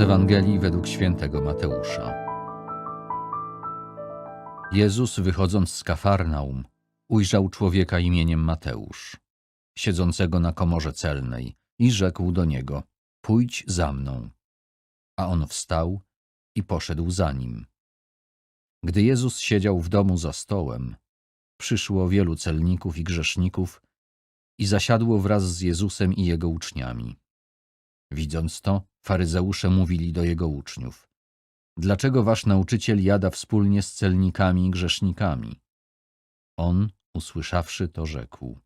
Ewangelii według świętego Mateusza. Jezus, wychodząc z Kafarnaum, ujrzał człowieka imieniem Mateusz, siedzącego na komorze celnej, i rzekł do niego: Pójdź za mną. A on wstał i poszedł za nim. Gdy Jezus siedział w domu za stołem, przyszło wielu celników i grzeszników i zasiadło wraz z Jezusem i jego uczniami. Widząc to, faryzeusze mówili do jego uczniów: Dlaczego wasz nauczyciel jada wspólnie z celnikami i grzesznikami? On, usłyszawszy to, rzekł: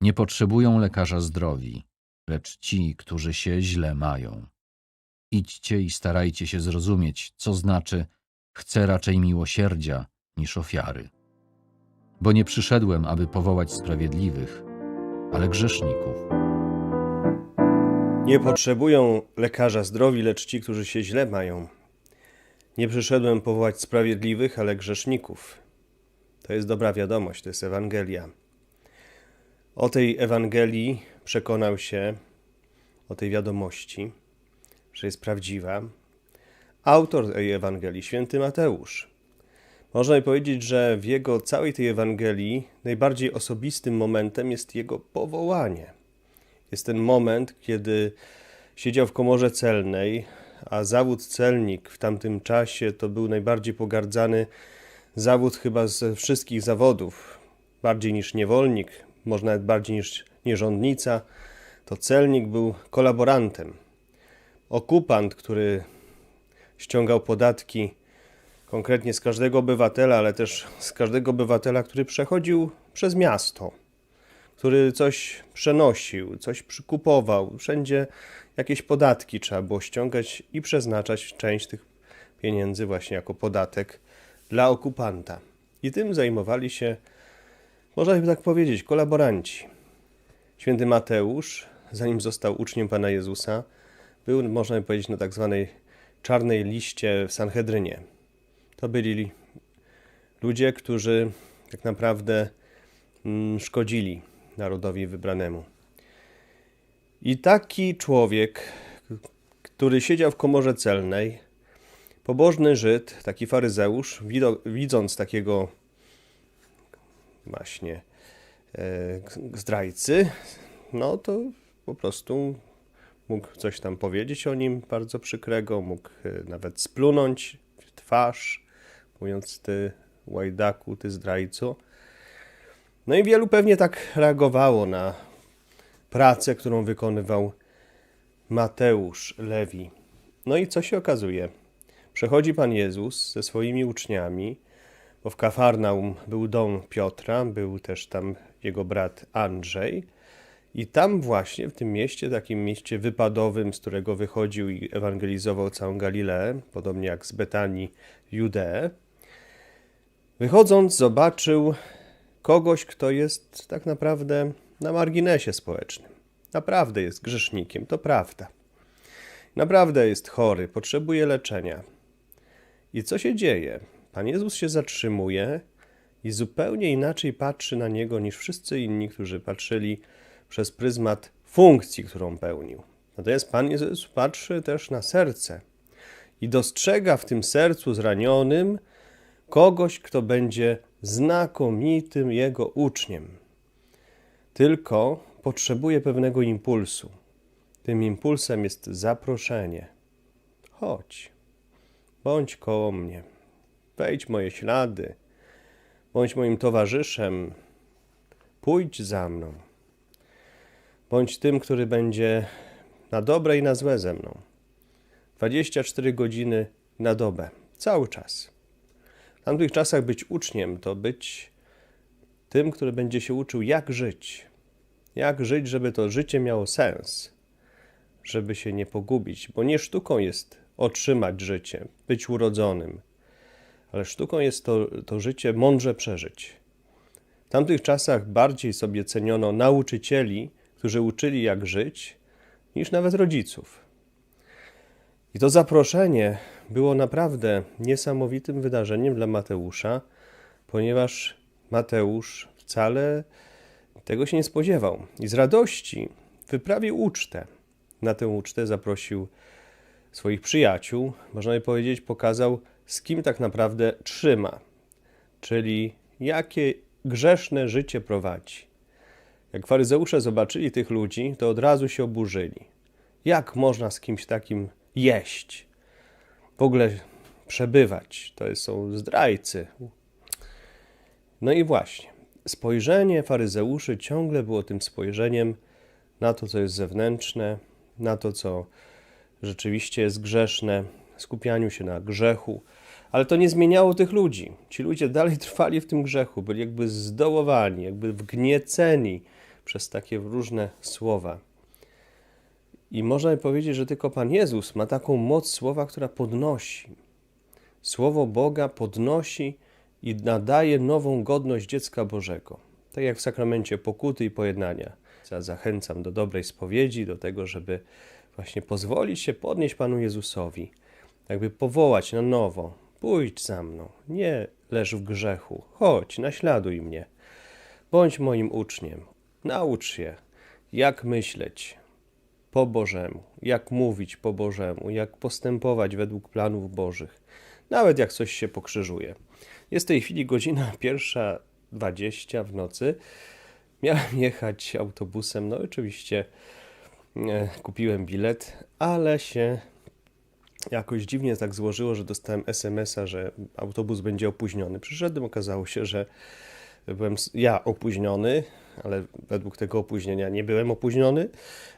Nie potrzebują lekarza zdrowi, lecz ci, którzy się źle mają. Idźcie i starajcie się zrozumieć, co znaczy chcę raczej miłosierdzia niż ofiary. Bo nie przyszedłem, aby powołać sprawiedliwych, ale grzeszników. Nie potrzebują lekarza zdrowi, lecz ci, którzy się źle mają. Nie przyszedłem powołać sprawiedliwych, ale grzeszników. To jest dobra wiadomość, to jest Ewangelia. O tej Ewangelii przekonał się, o tej wiadomości, że jest prawdziwa, autor tej Ewangelii, święty Mateusz. Można powiedzieć, że w jego całej tej Ewangelii najbardziej osobistym momentem jest jego powołanie. Jest ten moment, kiedy siedział w komorze celnej, a zawód celnik w tamtym czasie to był najbardziej pogardzany zawód chyba ze wszystkich zawodów. Bardziej niż niewolnik, może nawet bardziej niż nierządnica, to celnik był kolaborantem. Okupant, który ściągał podatki konkretnie z każdego obywatela, ale też z każdego obywatela, który przechodził przez miasto który coś przenosił, coś przykupował. Wszędzie jakieś podatki trzeba było ściągać i przeznaczać część tych pieniędzy właśnie jako podatek dla okupanta. I tym zajmowali się, można by tak powiedzieć, kolaboranci. Święty Mateusz, zanim został uczniem Pana Jezusa, był, można by powiedzieć, na tak zwanej czarnej liście w Sanhedrynie. To byli ludzie, którzy tak naprawdę mm, szkodzili narodowi wybranemu. I taki człowiek, który siedział w komorze celnej, pobożny Żyd, taki faryzeusz, widząc takiego właśnie e, zdrajcy, no to po prostu mógł coś tam powiedzieć o nim bardzo przykrego, mógł e, nawet splunąć w twarz, mówiąc ty łajdaku, ty zdrajco. No i wielu pewnie tak reagowało na pracę, którą wykonywał Mateusz Lewi. No i co się okazuje? Przechodzi Pan Jezus ze swoimi uczniami, bo w Kafarnaum był dom Piotra, był też tam jego brat Andrzej. I tam właśnie, w tym mieście, takim mieście wypadowym, z którego wychodził i ewangelizował całą Galileę, podobnie jak z Betanii Judeę, wychodząc zobaczył kogoś, kto jest tak naprawdę na marginesie społecznym. Naprawdę jest grzesznikiem, to prawda. Naprawdę jest chory, potrzebuje leczenia. I co się dzieje? Pan Jezus się zatrzymuje i zupełnie inaczej patrzy na niego niż wszyscy inni, którzy patrzyli przez pryzmat funkcji, którą pełnił. Natomiast Pan Jezus patrzy też na serce i dostrzega w tym sercu zranionym kogoś, kto będzie znakomitym jego uczniem. Tylko potrzebuje pewnego impulsu. Tym impulsem jest zaproszenie. Chodź, bądź koło mnie, wejdź moje ślady, bądź moim towarzyszem, pójdź za mną. Bądź tym, który będzie na dobre i na złe ze mną. 24 godziny na dobę, cały czas tamtych czasach być uczniem to być tym, który będzie się uczył, jak żyć. Jak żyć, żeby to życie miało sens, żeby się nie pogubić, bo nie sztuką jest otrzymać życie, być urodzonym, ale sztuką jest to, to życie mądrze przeżyć. W tamtych czasach bardziej sobie ceniono nauczycieli, którzy uczyli, jak żyć, niż nawet rodziców. I to zaproszenie było naprawdę niesamowitym wydarzeniem dla Mateusza, ponieważ Mateusz wcale tego się nie spodziewał. I z radości wyprawił ucztę. Na tę ucztę zaprosił swoich przyjaciół, można by powiedzieć, pokazał, z kim tak naprawdę trzyma, czyli jakie grzeszne życie prowadzi. Jak faryzeusze zobaczyli tych ludzi, to od razu się oburzyli. Jak można z kimś takim jeść? W ogóle przebywać? To są zdrajcy. No i właśnie, spojrzenie faryzeuszy ciągle było tym spojrzeniem na to, co jest zewnętrzne, na to, co rzeczywiście jest grzeszne, skupianiu się na grzechu, ale to nie zmieniało tych ludzi. Ci ludzie dalej trwali w tym grzechu, byli jakby zdołowani, jakby wgnieceni przez takie różne słowa. I można powiedzieć, że tylko Pan Jezus ma taką moc słowa, która podnosi. Słowo Boga podnosi i nadaje nową godność dziecka Bożego. Tak jak w sakramencie pokuty i pojednania. Ja zachęcam do dobrej spowiedzi, do tego, żeby właśnie pozwolić się podnieść Panu Jezusowi, jakby powołać na nowo. Pójdź za mną, nie leż w grzechu, chodź, naśladuj mnie. Bądź moim uczniem, naucz się, jak myśleć po Bożemu, jak mówić po Bożemu, jak postępować według planów Bożych, nawet jak coś się pokrzyżuje. Jest w tej chwili godzina pierwsza dwadzieścia w nocy. Miałem jechać autobusem, no oczywiście e, kupiłem bilet, ale się jakoś dziwnie tak złożyło, że dostałem SMS-a, że autobus będzie opóźniony. Przyszedłem, okazało się, że byłem ja opóźniony, ale według tego opóźnienia nie byłem opóźniony,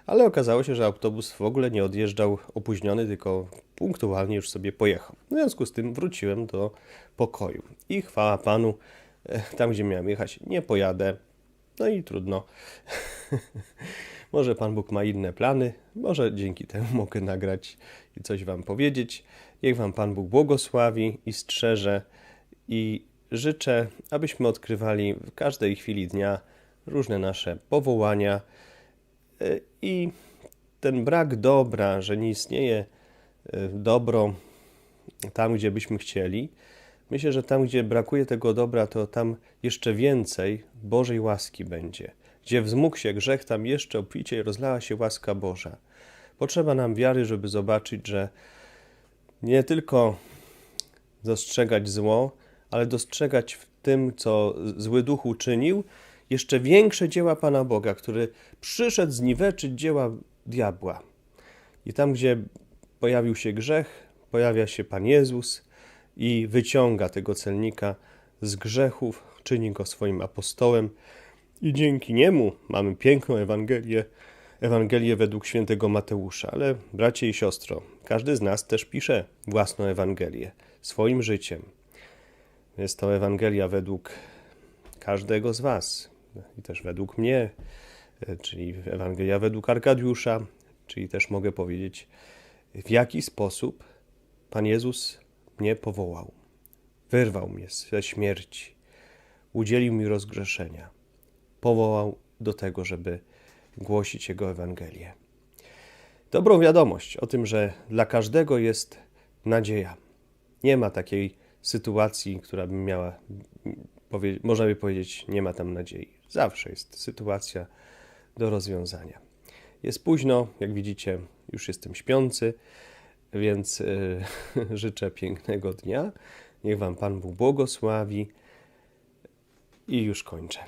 ale okazało się, że autobus w ogóle nie odjeżdżał opóźniony, tylko punktualnie już sobie pojechał. W związku z tym wróciłem do pokoju i chwała Panu, e, tam gdzie miałem jechać, nie pojadę. No i trudno. może Pan Bóg ma inne plany, może dzięki temu mogę nagrać i coś Wam powiedzieć. Niech Wam Pan Bóg błogosławi i strzeże i życzę, abyśmy odkrywali w każdej chwili dnia różne nasze powołania y, i ten brak dobra, że nie istnieje y, dobro tam, gdzie byśmy chcieli. Myślę, że tam, gdzie brakuje tego dobra, to tam jeszcze więcej Bożej łaski będzie. Gdzie wzmógł się grzech, tam jeszcze obficie rozlała się łaska Boża. Potrzeba nam wiary, żeby zobaczyć, że nie tylko dostrzegać zło, ale dostrzegać w tym, co zły duch uczynił, jeszcze większe dzieła Pana Boga, który przyszedł zniweczyć dzieła diabła. I tam, gdzie pojawił się grzech, pojawia się Pan Jezus i wyciąga tego celnika z grzechów, czyni go swoim apostołem i dzięki niemu mamy piękną Ewangelię, Ewangelię według świętego Mateusza. Ale bracie i siostro, każdy z nas też pisze własną Ewangelię, swoim życiem. Jest to Ewangelia według każdego z Was i też według mnie, e, czyli Ewangelia według Arkadiusza, czyli też mogę powiedzieć, w jaki sposób Pan Jezus mnie powołał. Wyrwał mnie ze śmierci, udzielił mi rozgrzeszenia, powołał do tego, żeby głosić Jego Ewangelię. Dobrą wiadomość o tym, że dla każdego jest nadzieja. Nie ma takiej sytuacji, która by miała, można by powiedzieć, nie ma tam nadziei. Zawsze jest sytuacja do rozwiązania. Jest późno, jak widzicie, już jestem śpiący, więc y, życzę pięknego dnia. Niech Wam Pan Bóg błogosławi i już kończę.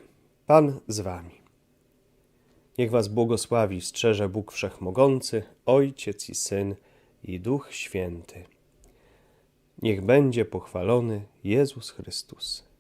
Pan z Wami. Niech Was błogosławi, strzeże Bóg Wszechmogący, Ojciec i Syn i Duch Święty. Niech będzie pochwalony Jezus Chrystus.